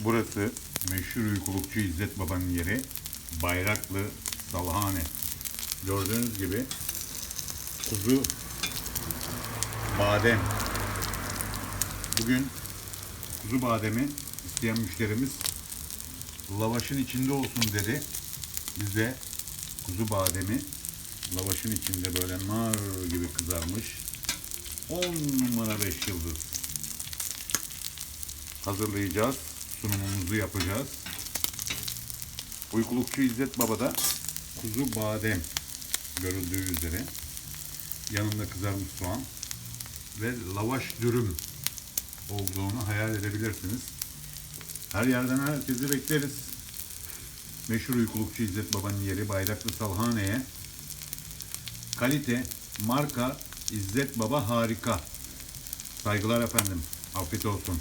Burası meşhur uykulukçu İzzet Baba'nın yeri. Bayraklı Salhane. Gördüğünüz gibi kuzu badem. Bugün kuzu bademi isteyen müşterimiz lavaşın içinde olsun dedi. Biz de kuzu bademi lavaşın içinde böyle nar gibi kızarmış 10 numara 5 yıldız hazırlayacağız. Sunumumuzu yapacağız. Uykulukçu İzzet Baba'da kuzu badem görüldüğü üzere yanında kızarmış soğan ve lavaş dürüm olduğunu hayal edebilirsiniz. Her yerden herkesi bekleriz. Meşhur uykulukçu İzzet Baba'nın yeri Bayraklı Salhane'ye. Kalite, marka, İzzet Baba harika. Saygılar efendim. Afiyet olsun.